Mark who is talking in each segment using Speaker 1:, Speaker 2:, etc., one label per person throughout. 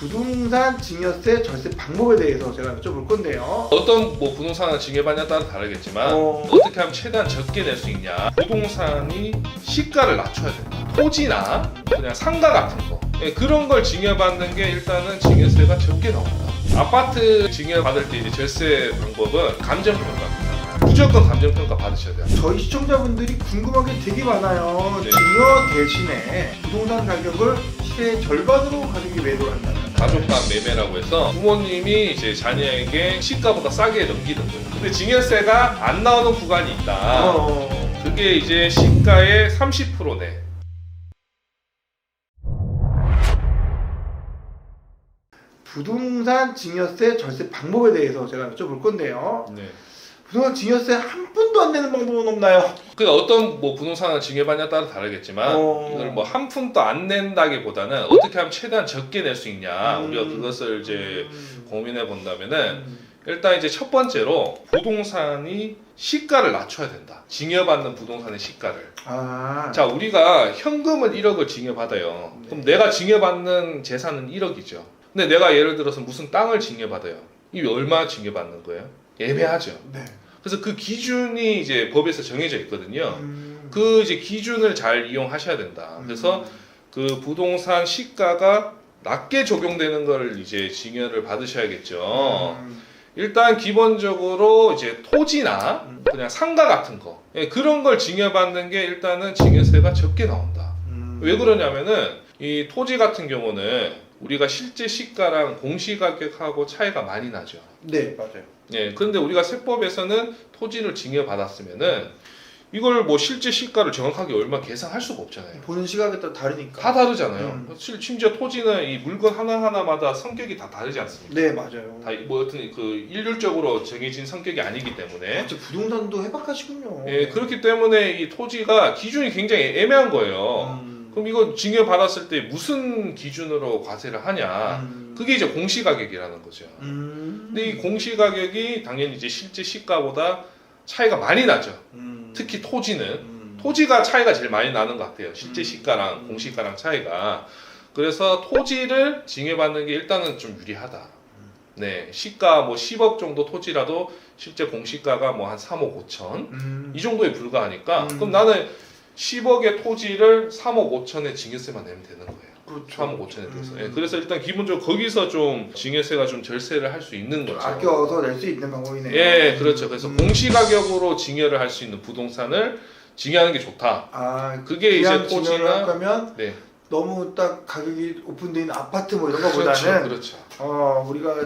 Speaker 1: 부동산 증여세 절세 방법에 대해서 제가 여쭤볼 건데요.
Speaker 2: 어떤 뭐 부동산을 증여받냐에 따라 다르겠지만
Speaker 1: 어.
Speaker 2: 어... 떻게 하면 최대한 적게 낼 수 있냐 부동산이 시가를 낮춰야 된다 토지나 그냥 상가 같은 거 예, 그런 걸 증여받는 게 일단은 증여세가 적게 나온다 아파트 증여받을 때 이제 절세 방법은 감정평가입니다 무조건 감정평가 받으셔야 돼요
Speaker 1: 저희 시청자분들이 궁금한 게 되게 많아요.
Speaker 2: 네.
Speaker 1: 증여 대신에 부동산 가격을 시세의 절반으로 가격이 매도를 한다면.
Speaker 2: 가족간 매매라고 해서 부모님이 이제 자녀에게 시가보다 싸게 넘기는 거예요 근데 증여세가 안 나오는 구간이 있다
Speaker 1: 어.
Speaker 2: 그게 이제 시가의 30% 내.
Speaker 1: 부동산 증여세 절세 방법에 대해서 제가 여쭤볼 건데요.
Speaker 2: 네.
Speaker 1: 부동산 증여세 한 푼도 안 내는 방법은 없나요?
Speaker 2: 그러니까 어떤 뭐 부동산을 증여받냐에 따라 다르겠지만
Speaker 1: 어.
Speaker 2: 이걸 뭐 한 푼도 안 낸다기보다는 어떻게 하면 최대한 적게 낼 수 있냐
Speaker 1: 음.
Speaker 2: 우리가 그것을 이제
Speaker 1: 음.
Speaker 2: 고민해 본다면은
Speaker 1: 음.
Speaker 2: 일단 이제 첫 번째로 부동산이 시가를 낮춰야 된다. 증여받는 부동산의 시가를.
Speaker 1: 아.
Speaker 2: 자 우리가 현금을 1억을 증여받아요.
Speaker 1: 네.
Speaker 2: 그럼 내가 증여받는 재산은 1억이죠. 근데 내가 예를 들어서 무슨 땅을 증여받아요. 이 얼마 증여받는 거예요? 애매하죠.
Speaker 1: 네.
Speaker 2: 그래서 그 기준이 이제 법에서 정해져 있거든요.
Speaker 1: 음.
Speaker 2: 그 이제 기준을 잘 이용하셔야 된다. 그래서 그 부동산 시가가 낮게 적용되는 걸 이제 증여를 받으셔야겠죠.
Speaker 1: 음.
Speaker 2: 일단 기본적으로 이제 토지나
Speaker 1: 음.
Speaker 2: 그냥 상가 같은 거 예, 그런 걸 증여받는 게 일단은 증여세가 적게 나온다.
Speaker 1: 음.
Speaker 2: 왜 그러냐면은 이 토지 같은 경우는 우리가 실제 시가랑 공시가격하고 차이가 많이 나죠.
Speaker 1: 네 맞아요.
Speaker 2: 예, 그런데 우리가 세법에서는 토지를 증여받았으면은 이걸 뭐 실제 시가를 정확하게 얼마 계산할 수가 없잖아요.
Speaker 1: 보는 시각에 따라 다르니까.
Speaker 2: 다 다르잖아요.
Speaker 1: 음.
Speaker 2: 실- 심지어 토지는 이 물건 하나 하나마다 성격이 다 다르지 않습니까?
Speaker 1: 네 맞아요.
Speaker 2: 다뭐 어떤 그 일률적으로 정해진 성격이 아니기 때문에
Speaker 1: 진짜 부동산도 해박하시군요.
Speaker 2: 예, 그렇기 때문에 이 토지가 기준이 굉장히 애매한 거예요.
Speaker 1: 음.
Speaker 2: 그럼 이거 증여 받았을 때 무슨 기준으로 과세를 하냐?
Speaker 1: 음.
Speaker 2: 그게 이제 공시 가격이라는 거죠.
Speaker 1: 음.
Speaker 2: 근데 이 공시 가격이 당연히 이제 실제 시가보다 차이가 많이 나죠.
Speaker 1: 음.
Speaker 2: 특히 토지는
Speaker 1: 음.
Speaker 2: 토지가 차이가 제일 많이 나는 것 같아요. 실제
Speaker 1: 음.
Speaker 2: 시가랑
Speaker 1: 음.
Speaker 2: 공시가랑 차이가. 그래서 토지를 증여받는 게 일단은 좀 유리하다.
Speaker 1: 음.
Speaker 2: 네, 시가 뭐 10억 정도 토지라도 실제 공시가가 뭐 한 3억 5천
Speaker 1: 음.
Speaker 2: 이 정도에 불과하니까
Speaker 1: 음.
Speaker 2: 그럼 나는 10억의 토지를 3억 5천에 증여세만 내면 되는 거예요.
Speaker 1: 그렇죠.
Speaker 2: 3억 5천에 대해서.
Speaker 1: 음.
Speaker 2: 예, 그래서 일단 기본적으로 거기서 좀 증여세가 좀 절세를 할 수 있는 거죠.
Speaker 1: 아껴서 낼 수 있는 방법이네요.
Speaker 2: 예, 그렇죠. 그래서
Speaker 1: 음.
Speaker 2: 공시가격으로 증여를 할 수 있는 부동산을 증여하는 게 좋다.
Speaker 1: 아
Speaker 2: 그게 이제 토지나
Speaker 1: 거면
Speaker 2: 네,
Speaker 1: 너무 딱 가격이 있는 아파트 뭐 이런
Speaker 2: 그렇죠,
Speaker 1: 거보다는
Speaker 2: 그렇죠.
Speaker 1: 어 우리가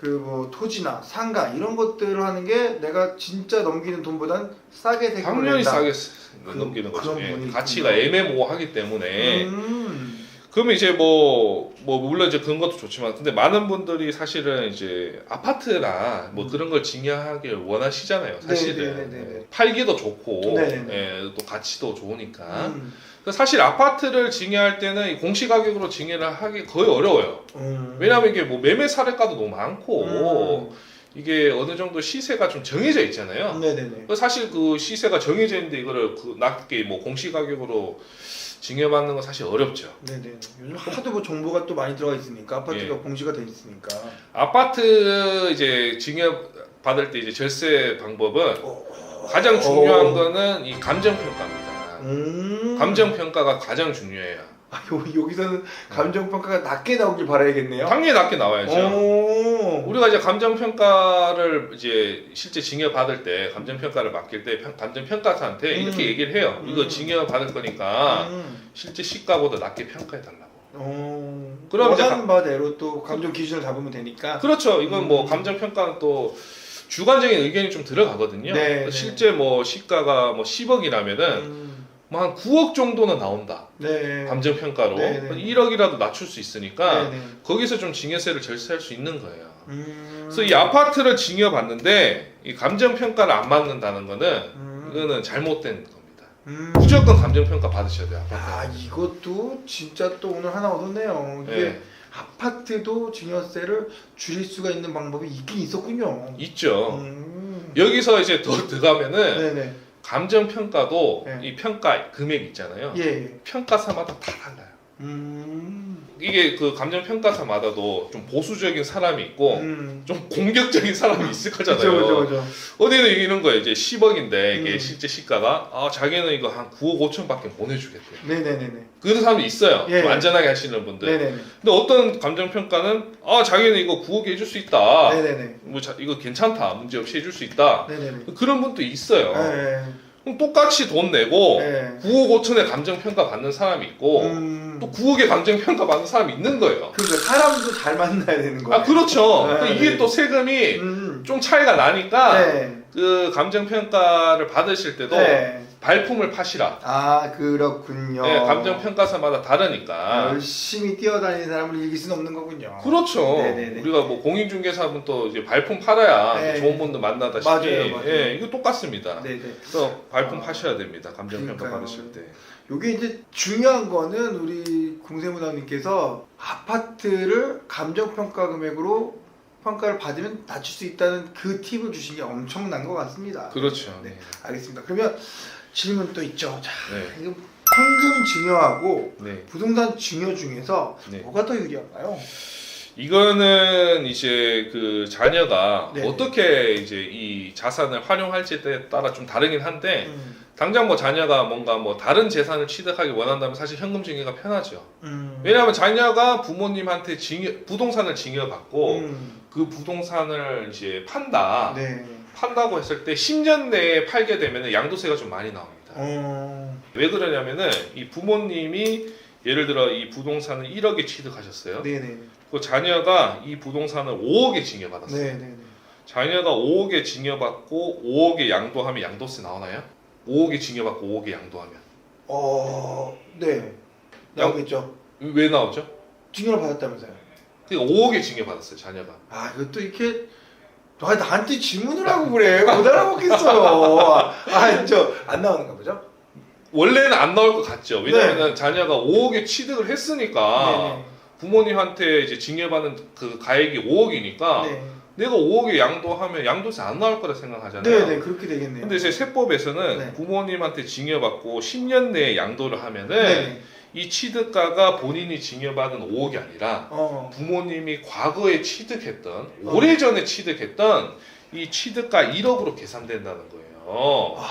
Speaker 1: 그뭐 토지나 상가 이런 것들을 하는 게 내가 진짜 넘기는 돈보단 싸게 세금을
Speaker 2: 당연히 쓰-
Speaker 1: 그-
Speaker 2: 넘기는 거죠. 예, 가치가. 애매모호하기 때문에
Speaker 1: 음.
Speaker 2: 그러면 이제 뭐, 뭐, 물론 이제 그런 것도 좋지만, 근데 많은 분들이 사실은 이제 아파트나 뭐
Speaker 1: 음.
Speaker 2: 그런 걸 증여하길 원하시잖아요, 사실은.
Speaker 1: 네, 네, 네, 네.
Speaker 2: 팔기도 좋고,
Speaker 1: 네, 네,
Speaker 2: 예, 또 가치도 좋으니까.
Speaker 1: 음.
Speaker 2: 사실 아파트를 증여할 때는 이 공시가격으로 증여를 하기 거의 어려워요.
Speaker 1: 음.
Speaker 2: 왜냐하면 이게 뭐 매매 사례가도 너무 많고,
Speaker 1: 음.
Speaker 2: 이게 어느 정도 시세가 좀 정해져 있잖아요.
Speaker 1: 네네네.
Speaker 2: 그 사실 그 시세가 정해져 있는데 이거를 그 낮게 뭐 공시 가격으로 증여받는 건 사실 어렵죠.
Speaker 1: 네네. 요즘 하도 뭐 정보가 또 많이 들어가 있으니까 아파트가
Speaker 2: 예.
Speaker 1: 공시가 돼 있으니까.
Speaker 2: 아파트 이제 증여 받을 때 이제 절세 방법은
Speaker 1: 어.
Speaker 2: 가장 중요한
Speaker 1: 어.
Speaker 2: 거는 이 감정 평가입니다.
Speaker 1: 음.
Speaker 2: 감정 평가가 가장 중요해요.
Speaker 1: 아, 요, 여기서는 감정 평가가 낮게 나오길 바라야겠네요.
Speaker 2: 당연히 낮게 나와야죠.
Speaker 1: 오.
Speaker 2: 우리가 이제 감정 평가를 이제 실제 증여 받을 때 감정 평가를 맡길 때 평- 감정 평가사한테
Speaker 1: 음.
Speaker 2: 이렇게 얘기를 해요. 이거
Speaker 1: 음.
Speaker 2: 증여 받을 거니까
Speaker 1: 음.
Speaker 2: 실제 시가보다 낮게 평가해 달라고.
Speaker 1: 어.
Speaker 2: 그럼 이제
Speaker 1: 원하는 바대로 또 감정 기준을 잡으면 되니까.
Speaker 2: 그렇죠. 이건 뭐
Speaker 1: 음.
Speaker 2: 감정 평가는 또 주관적인 의견이 좀 들어가거든요.
Speaker 1: 네, 네.
Speaker 2: 실제 뭐 시가가 뭐 10억이라면은
Speaker 1: 음.
Speaker 2: 뭐 한 9억 정도는 나온다.
Speaker 1: 네.
Speaker 2: 감정 평가로
Speaker 1: 네, 네.
Speaker 2: 1억이라도 낮출 수 있으니까
Speaker 1: 네 네.
Speaker 2: 거기서 좀 증여세를 절세할 수 있는 거예요.
Speaker 1: 음.
Speaker 2: 그래서 이 아파트를 증여 받는데 이 감정 평가를 안 받는다는 거는
Speaker 1: 음.
Speaker 2: 이거는 잘못된 겁니다.
Speaker 1: 음.
Speaker 2: 무조건 감정 평가 받으셔야 돼요.
Speaker 1: 아
Speaker 2: 아파트.
Speaker 1: 이것도 진짜 또 오늘 하나 얻었네요. 이게
Speaker 2: 네.
Speaker 1: 아파트도 증여세를 줄일 수가 있는 방법이 있긴 있었군요.
Speaker 2: 있죠.
Speaker 1: 음.
Speaker 2: 여기서 이제 더 들어가면은
Speaker 1: 네네.
Speaker 2: 감정 평가도
Speaker 1: 네.
Speaker 2: 이 평가 금액 있잖아요.
Speaker 1: 예. 예.
Speaker 2: 평가사마다 다 달라요.
Speaker 1: 음.
Speaker 2: 이게 그 감정 평가사마다도 좀 보수적인 사람이 있고
Speaker 1: 음.
Speaker 2: 좀 공격적인 사람이 있을 거잖아요.
Speaker 1: 그죠 그죠 그죠.
Speaker 2: 어디는 이런 거예요. 이제 10억인데 이게
Speaker 1: 음.
Speaker 2: 실제 시가가 아 자기는 이거 한 9억 5천밖에 못 해주겠대요.
Speaker 1: 네네네네.
Speaker 2: 그런 사람도 있어요.
Speaker 1: 예.
Speaker 2: 좀 안전하게 하시는 분들.
Speaker 1: 네네네.
Speaker 2: 근데 어떤 감정 평가는 아 자기는 이거 9억에 해줄 수 있다.
Speaker 1: 네네네.
Speaker 2: 뭐 자, 이거 괜찮다. 문제 없이 해줄 수 있다.
Speaker 1: 네네네.
Speaker 2: 그런 분도 있어요.
Speaker 1: 네.
Speaker 2: 그럼 똑같이 돈 내고
Speaker 1: 네.
Speaker 2: 9억 5천의 감정 평가 받는 사람이 있고
Speaker 1: 음.
Speaker 2: 또 9억의 감정 평가 받는 사람이 있는 거예요.
Speaker 1: 그러니까 사람도 잘 만나야 되는 거예요.
Speaker 2: 아 그렇죠.
Speaker 1: 네,
Speaker 2: 또 이게
Speaker 1: 네.
Speaker 2: 또 세금이
Speaker 1: 음.
Speaker 2: 좀 차이가 나니까
Speaker 1: 네.
Speaker 2: 그 감정 평가를 받으실 때도
Speaker 1: 네.
Speaker 2: 발품을 파시라.
Speaker 1: 아 그렇군요.
Speaker 2: 네, 감정 평가사마다 다르니까.
Speaker 1: 열심히 뛰어다니는 사람을 이길 수는 없는 거군요.
Speaker 2: 그렇죠.
Speaker 1: 네네네.
Speaker 2: 우리가 뭐 공인중개사분 또 이제 발품 팔아야
Speaker 1: 네.
Speaker 2: 좋은 분들 만나다시피.
Speaker 1: 맞아요, 맞아요.
Speaker 2: 예, 이거 똑같습니다.
Speaker 1: 네네.
Speaker 2: 그래서 발품
Speaker 1: 아.
Speaker 2: 파셔야 됩니다. 감정 평가. 받으실 때.
Speaker 1: 요게 이제 중요한 거는 우리 공세무당님께서 아파트를 감정평가 금액으로 평가를 받으면 낮출 수 있다는 그 팁을 주신 게 엄청난 것 같습니다.
Speaker 2: 그렇죠.
Speaker 1: 네. 알겠습니다. 그러면 질문 또 있죠. 자,
Speaker 2: 네.
Speaker 1: 이거 현금 증여하고
Speaker 2: 네.
Speaker 1: 부동산 증여 중에서
Speaker 2: 네.
Speaker 1: 뭐가 더 유리한가요?
Speaker 2: 이거는 이제 그 자녀가
Speaker 1: 네.
Speaker 2: 어떻게 이제 이 자산을 활용할지에 따라 좀 다르긴 한데
Speaker 1: 음,
Speaker 2: 당장 뭐 자녀가 뭔가 뭐 다른 재산을 취득하기 원한다면 사실 현금 증여가 편하죠.
Speaker 1: 음,
Speaker 2: 왜냐하면 자녀가 부모님한테 증여, 부동산을 증여받고
Speaker 1: 음,
Speaker 2: 그 부동산을 이제 판다.
Speaker 1: 네.
Speaker 2: 판다고 했을 때 10년 내에 팔게 되면 양도세가 좀 많이 나옵니다.
Speaker 1: 어,
Speaker 2: 왜 그러냐면은 이 부모님이 예를 들어 이 부동산을 1억에 취득하셨어요.
Speaker 1: 네네.
Speaker 2: 그 자녀가 이 부동산을 5억에 증여받았어요.
Speaker 1: 네네네.
Speaker 2: 자녀가 5억에 증여받고 5억에 양도하면 양도세 나오나요? 5억에 증여받고 5억에 양도하면
Speaker 1: 어, 네. 나오겠죠.
Speaker 2: 왜 나오죠?
Speaker 1: 증여를 받았다면서요.
Speaker 2: 그러니까 5억에 증여받았어요 자녀가.
Speaker 1: 아, 이것도 이렇게 아, 나한테 질문을 하고 그래. 못 알아먹겠어요. 아, 저안 나오는가 보죠?
Speaker 2: 원래는 안 나올 것 같죠.
Speaker 1: 네.
Speaker 2: 왜냐하면 자녀가 5억에 취득을 했으니까 부모님한테 이제 증여받는 그 가액이 5억이니까
Speaker 1: 네.
Speaker 2: 내가 5억에 양도하면 양도세 안 나올 거라 생각하잖아요.
Speaker 1: 네, 네, 그렇게 되겠네요.
Speaker 2: 근데 이제 세법에서는
Speaker 1: 네.
Speaker 2: 부모님한테 증여받고 10년 내에 양도를 하면은
Speaker 1: 네.
Speaker 2: 이 취득가가 본인이 증여받은 5억이 아니라
Speaker 1: 어.
Speaker 2: 부모님이 과거에 취득했던
Speaker 1: 어.
Speaker 2: 오래전에 취득했던 이 취득가 1억으로 계산된다는 거예요.
Speaker 1: 아,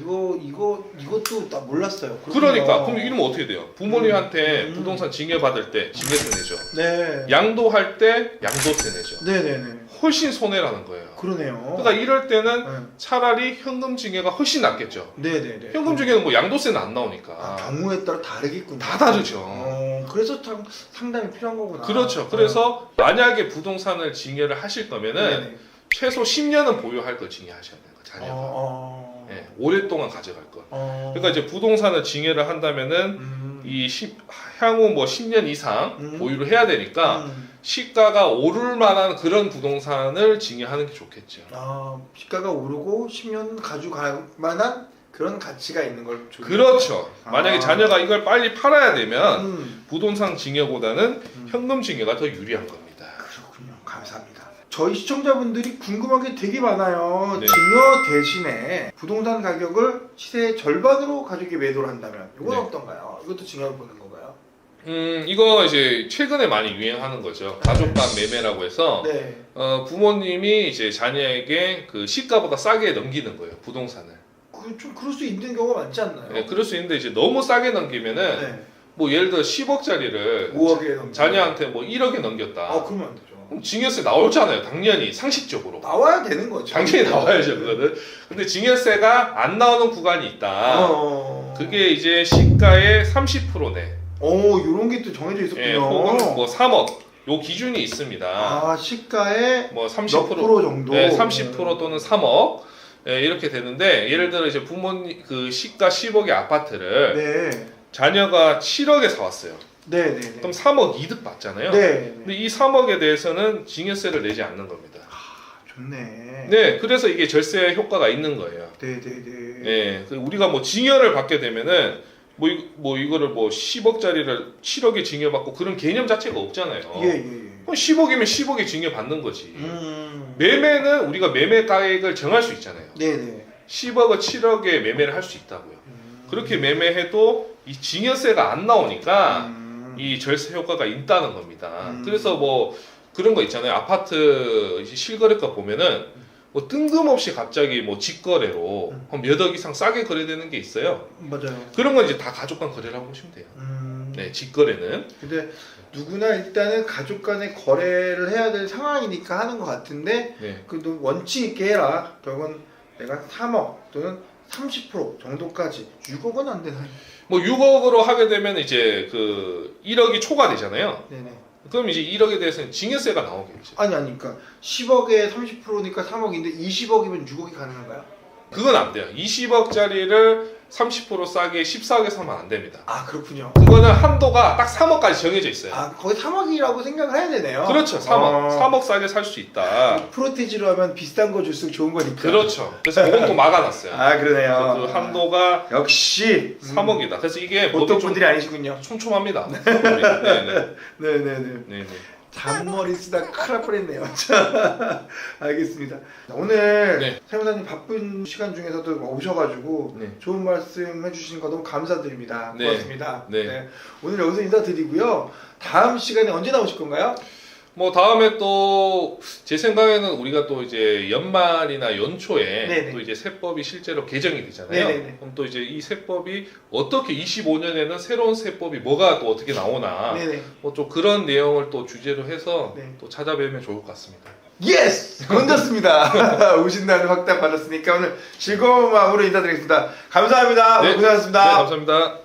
Speaker 1: 이거 이거 이것도 나 몰랐어요.
Speaker 2: 그러니까 그럼 이러면 어떻게 돼요? 부모님한테
Speaker 1: 음.
Speaker 2: 부동산 증여받을 때 증여세 내죠.
Speaker 1: 네.
Speaker 2: 양도할 때 양도세 내죠.
Speaker 1: 네, 네, 네.
Speaker 2: 훨씬 손해라는 거예요.
Speaker 1: 그러네요.
Speaker 2: 그러니까 이럴 때는
Speaker 1: 네.
Speaker 2: 차라리 현금 증여가 훨씬 낫겠죠.
Speaker 1: 네, 네, 네.
Speaker 2: 현금 증여는 뭐 양도세는 안
Speaker 1: 아,
Speaker 2: 나오니까.
Speaker 1: 경우에 따라 다르겠군요.
Speaker 2: 다 다르죠.
Speaker 1: 어, 그래서 참 상담이 필요한 거구나.
Speaker 2: 그렇죠. 그래서 만약에 부동산을 증여를 하실 거면은
Speaker 1: 네, 네.
Speaker 2: 최소 10년은 보유할 걸 증여하셔야 돼요. 그 자녀가.
Speaker 1: 어, 어.
Speaker 2: 예, 오랫동안 가져갈 거.
Speaker 1: 어.
Speaker 2: 그러니까 이제 부동산을 증여를 한다면은
Speaker 1: 음.
Speaker 2: 이 시- 향후 뭐 10년 이상
Speaker 1: 음.
Speaker 2: 보유를 해야 되니까
Speaker 1: 음.
Speaker 2: 시가가 오를 만한 그런 부동산을 증여하는 게 좋겠죠.
Speaker 1: 아, 시가가 오르고 10년 가져갈 만한 그런 가치가 있는 걸 주-
Speaker 2: 그렇죠. 만약에
Speaker 1: 아.
Speaker 2: 자녀가 이걸 빨리 팔아야 되면
Speaker 1: 음.
Speaker 2: 부동산 증여보다는
Speaker 1: 음.
Speaker 2: 현금 증여가 더 유리한.
Speaker 1: 그렇군요. 저희 시청자분들이 궁금한 게 되게 많아요.
Speaker 2: 네.
Speaker 1: 증여 대신에 부동산 가격을 시세의 절반으로 가족이 매도를 한다면 이건
Speaker 2: 네.
Speaker 1: 어떤가요? 이것도 증여를 보는 건가요?
Speaker 2: 음, 이거 이제 최근에 많이 유행하는 거죠. 가족 간 매매라고 해서
Speaker 1: 네.
Speaker 2: 어, 부모님이 이제 자녀에게 그 시가보다 싸게 넘기는 거예요. 부동산을.
Speaker 1: 그, 좀 그럴 수 있는 경우가 많지 않나요?
Speaker 2: 네, 그럴 수 있는데 이제 너무 싸게 넘기면은
Speaker 1: 네.
Speaker 2: 뭐 예를 들어 10억짜리를
Speaker 1: 5억에 넘
Speaker 2: 자녀한테 뭐 1억에 넘겼다.
Speaker 1: 아, 그러면 안 되죠.
Speaker 2: 그럼 증여세 나오잖아요. 당연히 상식적으로.
Speaker 1: 나와야 되는 거죠.
Speaker 2: 당연히 나와야죠, 그거는. 근데 증여세가 안 나오는 구간이 있다.
Speaker 1: 어.
Speaker 2: 그게 이제 시가의 30%네.
Speaker 1: 오, 이런 게 또 정해져 있었군요.
Speaker 2: 예, 혹은 뭐 3억. 요 기준이 있습니다.
Speaker 1: 아, 시가의 뭐몇
Speaker 2: 30%,
Speaker 1: 프로 정도?
Speaker 2: 네, 30% 또는 3억. 예, 이렇게 되는데 예를 들어 이제 부모님 그 시가 10억의 아파트를
Speaker 1: 네.
Speaker 2: 자녀가 7억에 사왔어요.
Speaker 1: 네, 네, 네.
Speaker 2: 그럼 3억 이득 받잖아요.
Speaker 1: 네.
Speaker 2: 근데 이 3억에 대해서는 증여세를 내지 않는 겁니다.
Speaker 1: 좋네.
Speaker 2: 네, 그래서 이게 절세 효과가 있는 거예요.
Speaker 1: 네, 네, 네.
Speaker 2: 예, 그 우리가 뭐 증여를 받게 되면은 뭐, 이, 뭐 이거를 뭐 10억짜리를 7억에 증여받고 그런 개념 자체가 없잖아요.
Speaker 1: 예, 예, 예.
Speaker 2: 그럼 10억이면 10억에 증여받는 거지.
Speaker 1: 음.
Speaker 2: 매매는 우리가 매매 가액을 정할 수 있잖아요.
Speaker 1: 네, 네.
Speaker 2: 10억을 7억에 매매를 할 수 있다고요.
Speaker 1: 음.
Speaker 2: 그렇게 매매해도 이 증여세가 안 나오니까
Speaker 1: 음. 음.
Speaker 2: 이 절세 효과가 있다는 겁니다.
Speaker 1: 음.
Speaker 2: 그래서 뭐 그런 거 있잖아요. 아파트 실거래가 보면은 뭐 뜬금없이 갑자기 뭐 직거래로
Speaker 1: 음.
Speaker 2: 한몇억 이상 싸게 거래되는 게 있어요.
Speaker 1: 맞아요.
Speaker 2: 그런 건 이제 다 가족 간 거래라고 보시면 돼요.
Speaker 1: 음.
Speaker 2: 네, 직거래는.
Speaker 1: 근데 누구나 일단은 가족 간의 거래를 해야 될 상황이니까 하는 것 같은데
Speaker 2: 네.
Speaker 1: 그래도 원칙 있게 해라. 결국은 내가 3억 또는 30% 정도까지 6억은 안 되나요?
Speaker 2: 뭐 6억으로 하게 되면 이제 그 1억이 초과되잖아요.
Speaker 1: 네네.
Speaker 2: 그럼 이제 1억에 대해서는 징여세가 나오겠죠.
Speaker 1: 아니 아니 그러니까 10억에 30%니까 3억인데 20억이면 6억이 가능한가요?
Speaker 2: 그건 안 돼요. 20억짜리를 30% 싸게 14억에 사면 안 됩니다.
Speaker 1: 아 그렇군요.
Speaker 2: 그거는 한도가 딱 3억까지 정해져 있어요.
Speaker 1: 아 거의 3억이라고 생각을 해야 되네요.
Speaker 2: 그렇죠. 3억.
Speaker 1: 어.
Speaker 2: 3억 싸게 살 수 있다.
Speaker 1: 프로테지로 하면 비싼 거 줄수록 좋은 거니까.
Speaker 2: 그렇죠. 그래서 그건 또 막아놨어요.
Speaker 1: 아 그러네요.
Speaker 2: 그 한도가
Speaker 1: 역시
Speaker 2: 3억이다. 그래서 이게
Speaker 1: 보통 분들이 아니시군요.
Speaker 2: 촘촘합니다. 네네.
Speaker 1: 네 네네.
Speaker 2: 네 네.
Speaker 1: 잔머리 쓰다 큰일 날 뻔했네요. 자, 알겠습니다. 오늘
Speaker 2: 네.
Speaker 1: 세무사님 바쁜 시간 중에서도 오셔가지고
Speaker 2: 네.
Speaker 1: 좋은 말씀 해주신 거 너무 감사드립니다.
Speaker 2: 네.
Speaker 1: 고맙습니다.
Speaker 2: 네.
Speaker 1: 오늘 여기서 인사드리고요. 다음 시간에 언제 나오실 건가요?
Speaker 2: 뭐 다음에 또 제 생각에는 우리가 또 이제 연말이나 연초에
Speaker 1: 네네.
Speaker 2: 또 이제 세법이 실제로 개정이 되잖아요.
Speaker 1: 네네네.
Speaker 2: 그럼 또 이제 이 세법이 어떻게 25년에는 새로운 세법이 뭐가 또 어떻게 나오나
Speaker 1: 네네.
Speaker 2: 뭐좀 그런 내용을 또 주제로 해서
Speaker 1: 네.
Speaker 2: 또 찾아뵈면 좋을 것 같습니다.
Speaker 1: 예스! 건졌습니다. 오신다는 확답 받았으니까 오늘 즐거운 마음으로 인사드리겠습니다. 감사합니다.
Speaker 2: 네.
Speaker 1: 고생하셨습니다.
Speaker 2: 네, 감사합니다.